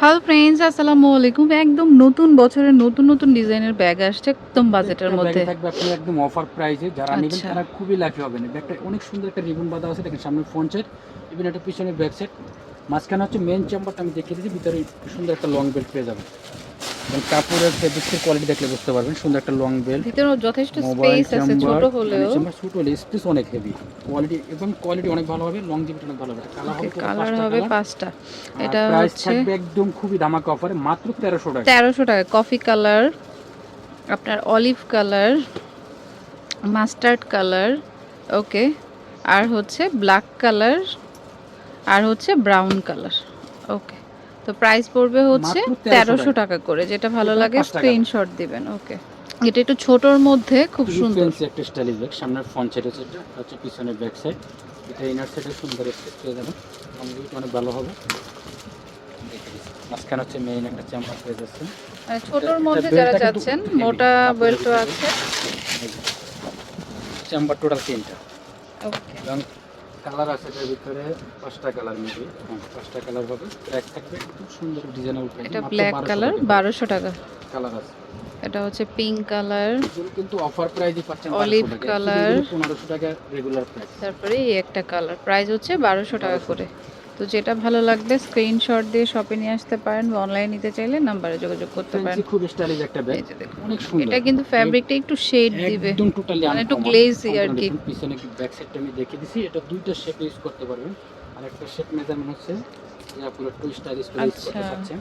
Hello friends আসসালামু আলাইকুম। একদম নতুন বছরের নতুন নতুন ডিজাইনের ব্যাগ আসছে একদম বাজেটের মধ্যে। থাকবে আপনি একদম অফার প্রাইসে যারা নেবেন আচ্ছা। তারা খুবই লাকি হবেন। ব্যাগটা অনেক সুন্দর একটা রিবন বাঁধা আছে। দেখেন সামনে ফ্রন্ট সাইড ইভেন একটা পিছনে ব্যাক সাইড মাঝখানে হচ্ছে মেন চেম্বারটা আমি দেখিয়ে দিচ্ছি ভিতরে সুন্দর একটা লং বেল্ট পেয়ে যাবেন। এবং কাপড়ের ফেব্রিক্সের কোয়ালিটি দেখলে বুঝতে পারবেন সুন্দর একটা লং বেল্ট ভিতরেও যথেষ্ট স্পেস আছে ছোট হলেও। চেম্বার ছোট হলে স্পেস অনেক হেভি কোয়ালিটি এবং কোয়ালিটি অনেক ভালো হবে লং জিবিটি অনেক ভালো হবে। কালার হবে পাঁচটা এটা হচ্ছে একদম খুবই ধামাকা অফারে মাত্র তেরোশো টাকা। তেরোশো টাকা কফি কালার আপনার olive colour mustard colour okay আর হচ্ছে ব্ল্যাক কালার আর হচ্ছে ব্রাউন কালার ওকে তো প্রাইস পড়বে হচ্ছে 1300 তেরোশো টাকা। করে যেটা ভালো লাগে। স্ক্রিনশট দিবেন ওকে এটা একটু ছোটোর মধ্যে খুব সুন্দর। একটা স্টাইলিশ ব্যাগ সামনের ফ্রন্ট সাইড আছে এটা হচ্ছে পিছনের ব্যাক সাইড এটা ইনার সাইডে সুন্দর স্পেস পেয়ে যাবেন। অনেক ভালো হবে। মাঝখানে হচ্ছে মেইন একটা চেম্বার পেয়ে যাচ্ছে মানে ছোটোর মধ্যে যারা যাচ্ছেন মোটা বেল্টও আছে। চেম্বার টোটাল তিনটা। ওকে কালার আছে এটার ভিতরে পাঁচটা কালার হ্যাঁ পাঁচটা কালার হবে। ব্ল্যাক থাকবে খুব সুন্দর ডিজাইনের উপরে। এটা ব্ল্যাক কালার বারোশো টাকা। কালার আছে। এটা হচ্ছে পিঙ্ক কালার। কিন্তু অফার প্রাইসে পাচ্ছেন অলিভ কালার। 1500 টাকা রেগুলার প্রাইস তারপরে এই একটা কালার। প্রাইস হচ্ছে বারোশো টাকা। করে। তো যেটা ভালো লাগবে স্ক্রিনশট দিয়ে শপে নিয়ে আসতে পারেন বা অনলাইন নিতে চাইলে নাম্বারে যোগাযোগ করতে পারেন। খুব স্টাইলিশ একটা ব্যাগ অনেক সুন্দর। এটা কিন্তু ফ্যাব্রিকটা একটু শেড দিবে। একদম টোটালি মানে একটু glazy আর কি। পিছনে কি ব্যাক সাইডটা আমি দেখিয়ে দিছি। এটা দুইটা শেপ ইউজ করতে পারবেন। আর একটা শেপ মেজারমেন্ট হচ্ছে যে আপনারা একটু স্টাইলিশ করে করতে আচ্ছা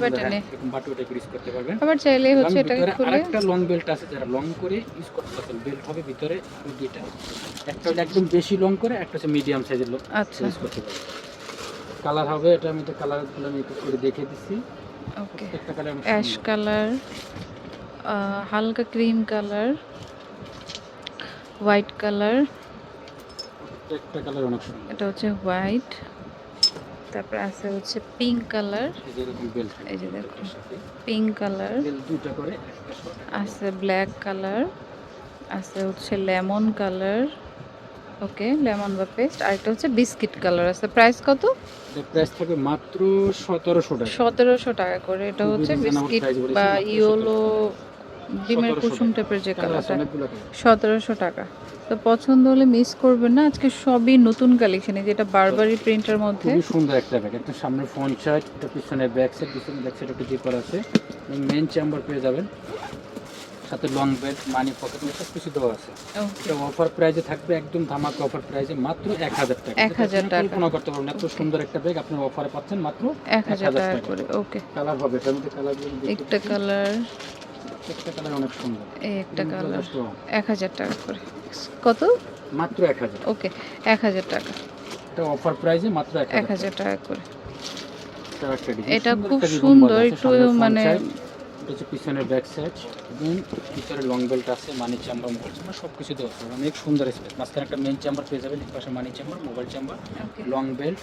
প্যাটার্নে এরকম বাটুটা ইউজ করতে পারবেন। আবার চাইলে হচ্ছে এটাকে খুলে আরেকটা লং বেল্ট আছে যারা লং করে ইউজ করতে চাচ্ছেন। বেল্ট হবে ভিতরে দুইটা। একটা একদম বেশি লং করে একটা হচ্ছে মিডিয়াম সাইজের লং আচ্ছা। ইউজ করতে পারবেন। কালার হবে এটা আমি তো কালারগুলো আমি একটু করে দেখিয়ে দিচ্ছি। ওকে। একটা কালার অ্যাশ কালার হালকা ক্রিম কালার হোয়াইট কালার। একটা কালার অনেক সুন্দর। এটা হচ্ছে হোয়াইট তারপর আছে হচ্ছে পিঙ্ক কালার। এই যে দেখুন পিঙ্ক কালার। দুইটা করে আছে ব্ল্যাক কালার আছে হচ্ছে লেমন কালার। ওকে লেমন বা পেস্ট। আর আরেকটা হচ্ছে বিস্কিট কালার আছে। প্রাইস কত? প্রাইস থাকবে মাত্র সতেরোশো টাকা। সতেরোশো টাকা করে। এটা হচ্ছে বিস্কিট বা ইয়োলো ডিমের কুসুম টাইপের যে কালার আছে কালারটা। সতেরোশো টাকা। তো পছন্দ হলে মিস করবেন না। আজকে সবই নতুন কালেকশন যেটা বারবারি প্রিন্টের মধ্যে। খুবই সুন্দর একটা ব্যাগ একটা সামনে ফ্রন্ট সাইড একটা পিছনে ব্যাক সাইড পিছনে ব্যাক সাইড একটা জিপার আছে। মেন চেম্বার পেয়ে যাবেন। সাথে লং বেল্ট মানি পকেট সব কিছু দেওয়া আছে। এটা অফার প্রাইজে থাকবে একদম ধামাকা অফার প্রাইজে মাত্র এক হাজার টাকা। 1000 যেটা টাকা। কল্পনা করতে পারবেন এত সুন্দর একটা ব্যাগ আপনি অফারে পাচ্ছেন মাত্র এক হাজার টাকা করে ওকে কালার হবে এটার মধ্যে কালারগুলো একটা কালার একটা কালার অনেক সুন্দর। এই একটা কালার। এক হাজার টাকা করে। কত? মাত্র এক হাজার। ওকে এক হাজার টাকা। এটা অফার প্রাইজে মাত্র এক এক হাজার হাজার টাকা করে। এটা খুব সুন্দর, একটু মানে- এটা হচ্ছে পিছনের ব্যাক সাইড এবং ভিতরে লং বেল্ট আছে মানি চাম্বার মোবাইল চাম্বার সব কিছু দেওয়া আছে। অনেক সুন্দর স্পেস মাঝখানে একটা মেন চাম্বার পেয়ে যাবেন এই পাশে money chamber mobile chamber long belt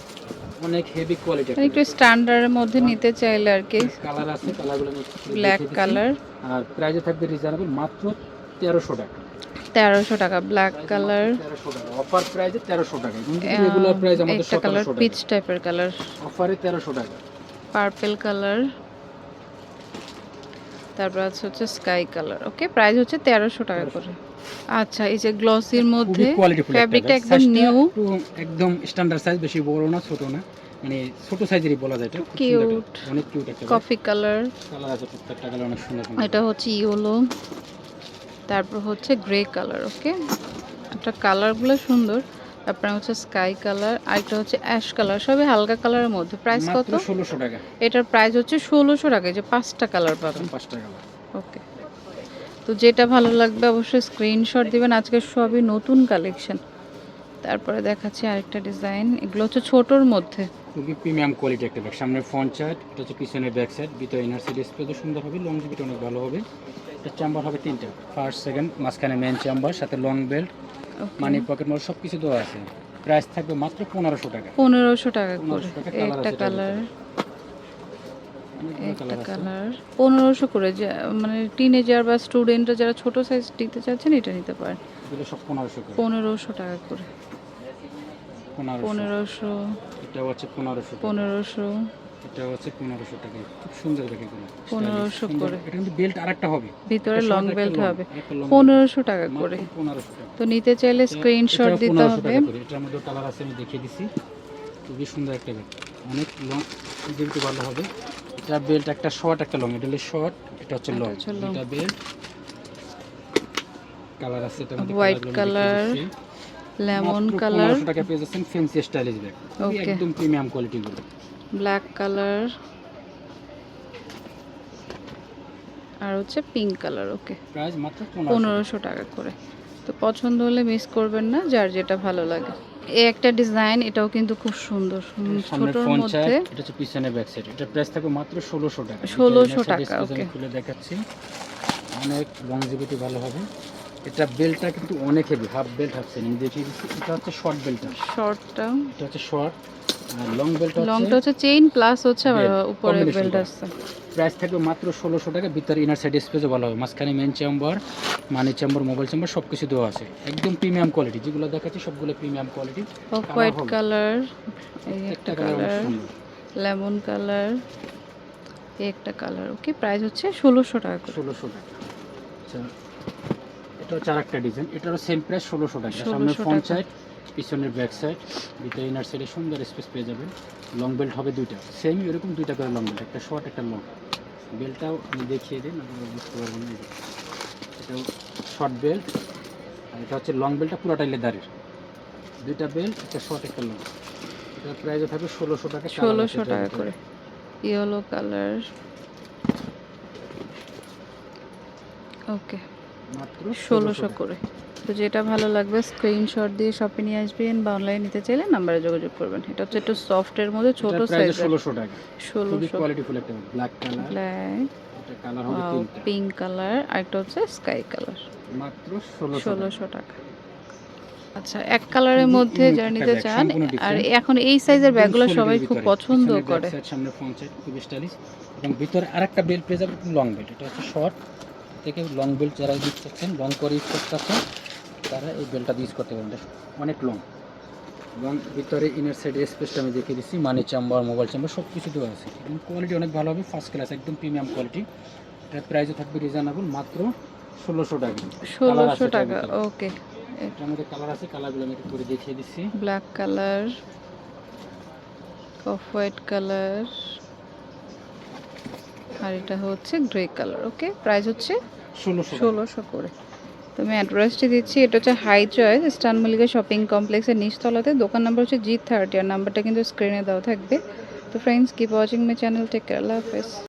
অনেক হেভি কোয়ালিটি মানে একটু স্ট্যান্ডার্ডের মধ্যে নিতে চাইলে আর কি। কালার আছে কালারগুলো ব্ল্যাক কালার আর প্রাইজে থাকবে রিজনেবল মাত্র তেরোশো টাকা। তেরোশো টাকা ব্ল্যাক কালার অফার প্রাইজে তেরোশো টাকা। রেগুলার প্রাইস আমাদের কালার পিচ টাইপের কালার অফারে তেরোশো টাকা। পার্পেল কালার তারপর আছে হচ্ছে স্কাই কালার ওকে প্রাইস হচ্ছে তেরোশো টাকা করে। আচ্ছা এই যে গ্লসির মধ্যে ফ্যাব্রিকটা একদম নিউ একদম স্ট্যান্ডার্ড সাইজ বেশি বড় না ছোট না। মানে ছোট সাইজেরই বলা যায় এটা. একটা- অনেক কিউট একটা কফি কালার কালার আছে প্রত্যেকটা কালার অনেক সুন্দর সুন্দর। এটা হচ্ছে ইয়েলো তারপর হচ্ছে গ্রে কালার ওকে একটা কালারগুলো সুন্দর। তারপরে হচ্ছে স্কাই কালার আরেকটা হচ্ছে অ্যাশ কালার সবই হালকা কালারের মধ্যে। প্রাইস কত? ষোলোশো টাকা। এটার প্রাইস হচ্ছে ষোলোশো টাকা যে পাঁচটা কালার পাবেন। পাঁচটা কালার ওকে তো যেটা ভালো লাগবে অবশ্যই স্ক্রিনশট দিবেন আজকে সবই নতুন কালেকশন তারপরে দেখাচ্ছি আরেকটা ডিজাইন এগুলো হচ্ছে ছোটোর মধ্যে। খুবই প্রিমিয়াম কোয়ালিটি একটা ব্যাগ সামনে ফ্রন্ট সাইড এটা হচ্ছে পিছনে ব্যাক সাইড ভিতরে ইনার সাইড স্পেসও সুন্দর হবে লং জিবিটা অনেক ভালো হবে। এটা চেম্বার হবে তিনটা। ফার্স্ট সেকেন্ড মাঝখানে মেন চেম্বার সাথে লং বেল্ট. মানি পকেট মোড় সব কিছু দেওয়া আছে। প্রাইস থাকবে মাত্র পনেরোশো টাকা। পনেরোশো টাকা করে। 1500 টাকা এই colour একটা কালার একটা কালার পনেরোশো করে যে মানে টিনেজার বা স্টুডেন্টরা যারা ছোট সাইজ নিতে চাচ্ছেন এটা নিতে পারেন। পনেরোশো টাকা করে। পনেরোশো। পনেরোশো। এটা হচ্ছে টাকা। খুব সুন্দর দেখে এগুলো 1500 করে। এটা কিন্তু বেল্ট আরেকটা হবে। ভিতরে লং বেল্ট হবে। টাকা করে। মাত্র 1500 টাকা। তো নিতে চাইলে স্ক্রিনশট দিতে হবে। এটার মধ্যে কালার আছে আমি দেখিয়ে দিছি। খুবই সুন্দর একটা বেল্ট অনেক লং যেহেতু ভালো হবে। এটা বেল্ট একটা শর্ট একটা লং এটা হলো শর্ট এটা হচ্ছে লং এটা বেল্ট কালার আছে এটার মধ্যে color, দিচ্ছি। লেমন কালার 1500 টাকা পেয়ে যাচ্ছেন ফ্যান্সি স্টাইলিশ ব্যাগ. একদম প্রিমিয়াম কোয়ালিটি গুলো। ব্ল্যাক কালার আর হচ্ছে পিঙ্ক কালার ওকে। প্রাইস মাত্র 1500 পনেরোশো টাকা করে। তো পছন্দ হলে মিস করবেন না যার যেটা ভালো লাগে। এই একটা ডিজাইন এটাও কিন্তু খুব সুন্দর। ছোটর মধ্যে এটা হচ্ছে পিছনে ব্যাক সাইড এটা প্রাইস থাকবে মাত্র 1600 টাকা। 1600 টাকা, size খুলে দেখাচ্ছি। অনেক লংজিভিটি ভালো হবে। এটা বেল্টটা কিন্তু অনেক হেভি হাফ বেল্ট হাফ দেখিয়ে দিচ্ছি এটা হচ্ছে শর্ট বেল্টটা শর্টটা এটা হচ্ছে শর্ট লং বেল্টটা লংটা হচ্ছে চেইন প্লাস হচ্ছে উপরে বেল্ট আসছে। প্রাইস থাকবে মাত্র 1600 টাকা ভিতরে ইনার সাইড স্পেসও ভালো হবে। মাঝখানে main chamber money chamber mobile chamber সব কিছু দেওয়া আছে। একদম প্রিমিয়াম কোয়ালিটি যেগুলো দেখাচ্ছি সবগুলো premium quality off white colour এই একটা কালার লেমন কালার এই একটা কালার ওকে প্রাইস হচ্ছে ষোলোশো টাকা ষোলোশো টাকা। আচ্ছা এটা হচ্ছে আর একটা ডিজাইন এটারও সেম প্রাইস ষোলোশো টাকা। সামনে 1600 ফ্রন্ট সাইড পিছনের ব্যাক সাইড ভিতরে ইনার সাইডে সুন্দর স্পেস পেয়ে যাবেন। লং বেল্ট হবে দুইটা। সেম এরকম দুইটা করে লং বেল্ট একটা শর্ট একটা লং বেল্টটাও আমি দেখিয়ে দিন আপনারা বুঝতে পারবেন। এটাও শর্ট বেল্ট আর এটা হচ্ছে লং বেল্টটা পুরোটাই লেদারের দুইটা বেল্ট একটা শর্ট একটা লং এটার প্রাইসও থাকবে ষোলোশো টাকা ষোলোশো টাকা করে। ইয়েলো কালার ওকে মাত্র ষোলোশো করে। তো যেটা ভালো লাগবে স্ক্রিনশট দিয়ে শপে নিয়ে আসবেন বা অনলাইন নিতে চাইলে নাম্বারে যোগাযোগ করবেন। এটা হচ্ছে একটু সফটের মধ্যে ছোট সাইজের ষোলোশো টাকা। খুবই ষোলোশো কোয়ালিটিফুল একটা ব্ল্যাক কালার ব্ল্যাক কালার হবে তিনটা। পিঙ্ক কালার আর একটা হচ্ছে স্কাই কালার মাত্র ষোলোশো ষোলোশো টাকা। আচ্ছা এক কালারের মধ্যে যারা নিতে চান আর এখন এই সাইজের ব্যাগগুলো সবাই খুব পছন্দ করে। সামনে ফ্রন্ট সাইড খুব স্টাইলিশ এবং ভিতরে আরেকটা বেল্ট পেয়ে যাবে লং বেল্ট এটা হচ্ছে শর্ট থেকে লং বেল্ট যারা ইউজ করছেন লং করে ইউজ করতেছেন তারা এই বেলটা ইউজ করতে পারেন অনেক লং এবং ভিতরে ইনার সাইডে স্পেসটা আমি দেখিয়ে দিচ্ছি মানি চাম্বার মোবাইল চাম্বার সব কিছু দেওয়া আছে। এবং কোয়ালিটি অনেক ভালো হবে ফার্স্ট ক্লাস একদম প্রিমিয়াম কোয়ালিটি এটার প্রাইসও থাকবে রিজনেবল মাত্র ষোলোশো টাকা। ষোলোশো টাকা ওকে এটার মধ্যে কালার আছে কালারগুলো আমি একটু করে দেখিয়ে দিচ্ছি। Black colour off white colour আর এটা হচ্ছে গ্রে কালার ওকে প্রাইস হচ্ছে ষোলোশো ষোলোশো করে। তো আমি অ্যাড্রেসটি দিচ্ছি। এটা হচ্ছে হাই চয়েস স্টান মল্লিকা শপিং কমপ্লেক্সের নিচতলাতে। দোকান নাম্বার হচ্ছে জি থার্টি আর নাম্বারটা কিন্তু স্ক্রিনে দেওয়া থাকবে। তো friends keep watching my channel take care আল্লাহ হাফেজ।